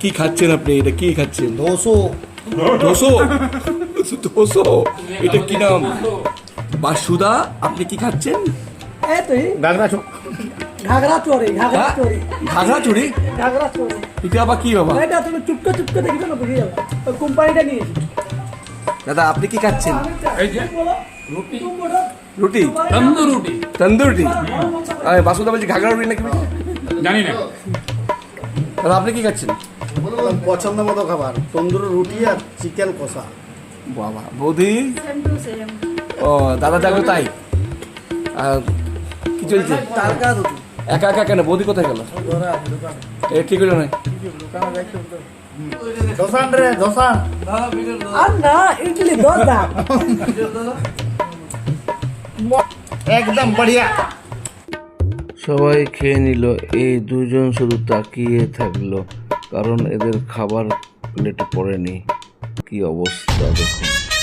কি খাচ্ছেন আপনি? এটা কি খাচ্ছেন? দোসো দোসো দোসো এটা কি নাম? বাসুদা আপনি কি খাচ্ছেন? এই তুই গাগরা ঘাগরা চোরে ঘাগরা? ঘাগরা চুরি ঘাগরা চোরে এটা আবার কি বাবা? এটা তুমি চুপকে চুপকে দেখবে না বুঝে যাবে কোম্পানিটা নিয়েছি দাদা আপনি কি খাচ্ছেন? এই যে রুটি। তুমি বলো। রুটি? তন্দুর রুটি তন্দুর রুটি বাসুদা বলছি ঘাগরা রুটি নাকি? জানি না। দাদা আপনি কি খাচ্ছেন? পছন্দ মতো খাবার তন্দুর রুটি আর চিকেন কষা। বাবা বৌদি? ও দাদা যাবে তাই? আর কি চলছে? একা একা কেন? বৌদি কোথায় গেল? এ ঠিক হলো না। রে আর ইডলি একদম সবাই খেয়ে নিল এই দুজন শুধু তাকিয়ে থাকল। কারণ এদের খাবার প্লেটে পড়েনি। কি অবস্থা দেখুন।